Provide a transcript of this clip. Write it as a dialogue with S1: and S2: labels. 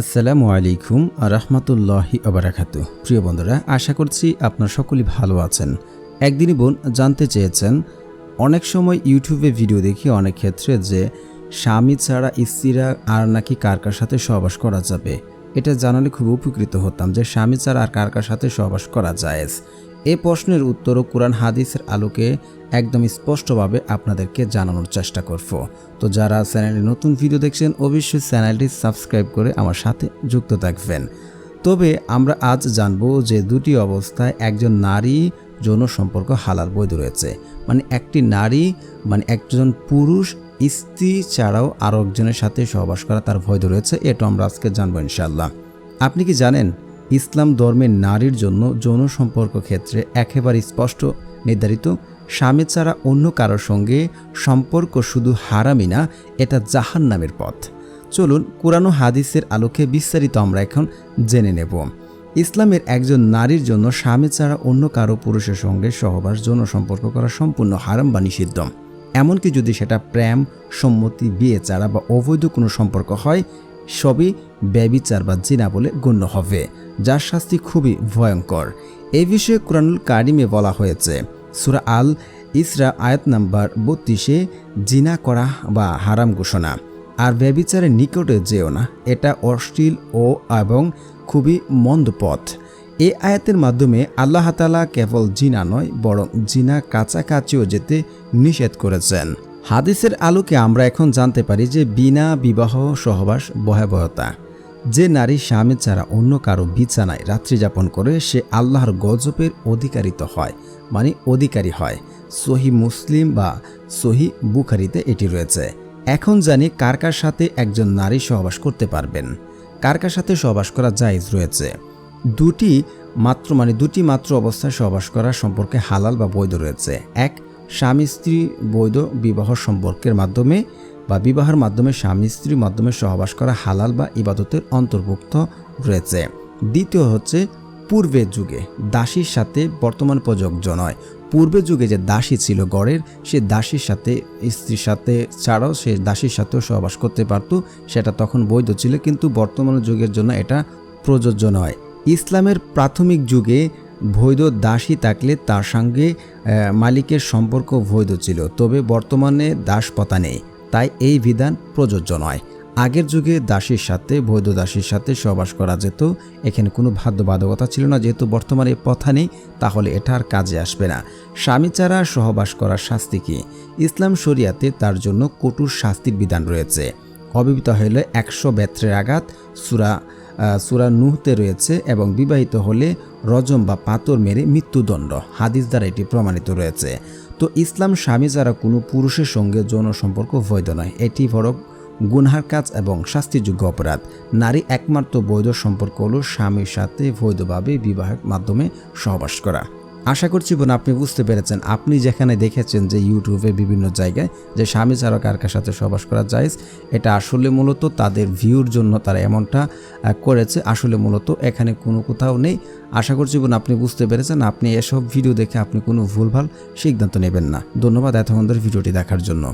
S1: আসসালামু আলাইকুম রহমতুল্লাহি আবরাকাতু। প্রিয় বন্ধুরা, আশা করছি আপনার সকলেই ভালো আছেন। একদিনই বোন জানতে চেয়েছেন, অনেক সময় ইউটিউবে ভিডিও দেখি অনেক ক্ষেত্রে যে স্বামী ছাড়া স্ত্রীরা আর নাকি কার কার সাথে সহবাস করা যাবে। এটা জানালে খুব উপকৃত হতাম যে স্বামী ছাড়া আর কার কার সাথে সহবাস করা জায়েজ এই প্রশ্নের উত্তরও কোরআন হাদিসের আলোকে একদম স্পষ্টভাবে আপনাদেরকে জানানোর চেষ্টা করব। তো যারা চ্যানেলে নতুন ভিডিও দেখছেন, অবশ্যই চ্যানেলটি সাবস্ক্রাইব করে আমার সাথে যুক্ত থাকবেন। তবে আমরা আজ জানব যে দুটি অবস্থায় একজন নারী যৌন সম্পর্ক হালাল বৈধ রয়েছে। মানে একটি নারী মানে একজন পুরুষ, স্ত্রী ছাড়াও আরও একজনের সাথে সহবাস করা তার বৈধ রয়েছে এটা আমরা আজকে জানব ইনশাল্লাহ আপনি কি জানেন ইসলাম ধর্মের নারীর জন্য যৌন সম্পর্ক ক্ষেত্রে একেবারে স্পষ্ট, নির্ধারিত, স্বামী ছাড়া অন্য কারোর সঙ্গে সম্পর্ক শুধু হারামি না, এটা জাহান নামের পথ। চলুন কোরআন হাদিসের আলোকে বিস্তারিত আমরা এখন জেনে নেব। ইসলামের একজন নারীর জন্য স্বামী ছাড়া অন্য কারও পুরুষের সঙ্গে সহবাস, যৌন সম্পর্ক করা সম্পূর্ণ হারাম বা নিষিদ্ধ। এমনকি যদি সেটা প্রেম, সম্মতি, বিয়ে ছাড়া বা অবৈধ কোনো সম্পর্ক হয় সবই ব্যবিচার বা জিনা বলে গণ্য হবে, যার শাস্তি খুবই ভয়ঙ্কর। এই বিষয়ে কোরআনুল কারিমে বলা হয়েছে, সুরা আল ইসরা আয়াত নাম্বার বত্রিশে জিনা করা বা হারাম ঘোষণা। আর ব্যবিচারের নিকটে যেও না, এটা অশ্লীল ও এবং খুবই মন্দ পথ। এ আয়াতের মাধ্যমে আল্লাহ তালা কেবল জিনা নয়, বরং জিনা কাছাকাছিও যেতে নিষেধ করেছেন। হাদিসের আলোকে আমরা এখন জানতে পারি যে বিনা বিবাহ সহবাস ভয়াবহতা। যে নারী স্বামী ছাড়া অন্য কারও বিছানায় রাত্রি যাপন করে, সে আল্লাহর গজবের অধিকারিত হয় মানে অধিকারী হয়। সহি মুসলিম বা সহি বুখারিতে এটি রয়েছে। এখন জানি কার কার সাথে একজন নারী সহবাস করতে পারবেন। কার কার সাথে সহবাস করা জায়েজ রয়েছে? দুটি মাত্র মানে দুটি মাত্র অবস্থায় সহবাস করা সম্পর্কে হালাল বা বৈধ রয়েছে। এক স্বামী স্ত্রী বৈধ বিবাহ সম্পর্কের মাধ্যমে বা বিবাহের মাধ্যমে স্বামী স্ত্রীর মাধ্যমে সহবাস করা হালাল বা ইবাদতের অন্তর্ভুক্ত রয়েছে। দ্বিতীয় হচ্ছে পূর্বের যুগে দাসীর সাথে বর্তমান প্রযোজ্য নয়। পূর্বের যুগে যে দাসী ছিল গড়ের, সে দাসীর সাথে, স্ত্রীর সাথে ছাড়াও সে দাসীর সাথেও সহবাস করতে পারত। সেটা তখন বৈধ ছিল, কিন্তু বর্তমান যুগের জন্য এটা প্রযোজ্য নয়। ইসলামের প্রাথমিক যুগে বৈধ দাসী থাকলে তার সঙ্গে মালিকের সম্পর্ক বৈধ ছিল, তবে বর্তমানে দাসপতা নেই, তাই এই বিধান প্রযোজ্য নয়। আগের যুগে দাসীর সাথে বৈধ দাসীর সাথে সহবাস করা যেত, এখানে কোনো বাধ্যবাধকতা ছিল না, যেহেতু বর্তমানে প্রথা নেই, তাহলে এটা আর কাজে আসবে না। স্বামী ছাড়া সহবাস করার শাস্তি কি? ইসলাম শরিয়াতে তার জন্য কঠোর শাস্তির বিধান রয়েছে। অবিবাহিত হলে একশো ব্যত্রের আঘাত, সুরা সুরা নুহতে রয়েছে এবং বিবাহিত হলে রজম বা পাথর মেরে মৃত্যুদণ্ড। হাদিস দ্বারা এটি প্রমাণিত রয়েছে। তো ইসলাম স্বামী যারা কোনো পুরুষের সঙ্গে যৌন সম্পর্ক বৈধ নয়, এটি বড় গুনহার কাজ এবং শাস্তিযোগ্য অপরাধ। নারী একমাত্র বৈধ সম্পর্ক হল স্বামীর সাথে বৈধভাবে বিবাহের মাধ্যমে সহবাস করা। আশা করছি বোন, আপনি বুঝতে পেরেছেন। আপনি যেখানে দেখেছেন যে ইউটিউবে বিভিন্ন জায়গায় যে স্বামী ছাড়া কার সাথে সবাস করা যায় এটা আসলে মূলত তাদের ভিউর জন্য তারা এমনটা করেছে। আসলে মূলত এখানে কোনো কোথাও নেই। আশা করছি বোন, আপনি বুঝতে পেরেছেন। আপনি এসব ভিডিও দেখে আপনি কোনো ভুলভাল সিদ্ধান্ত নেবেন না। ধন্যবাদ এতক্ষণ ভিডিওটি দেখার জন্য।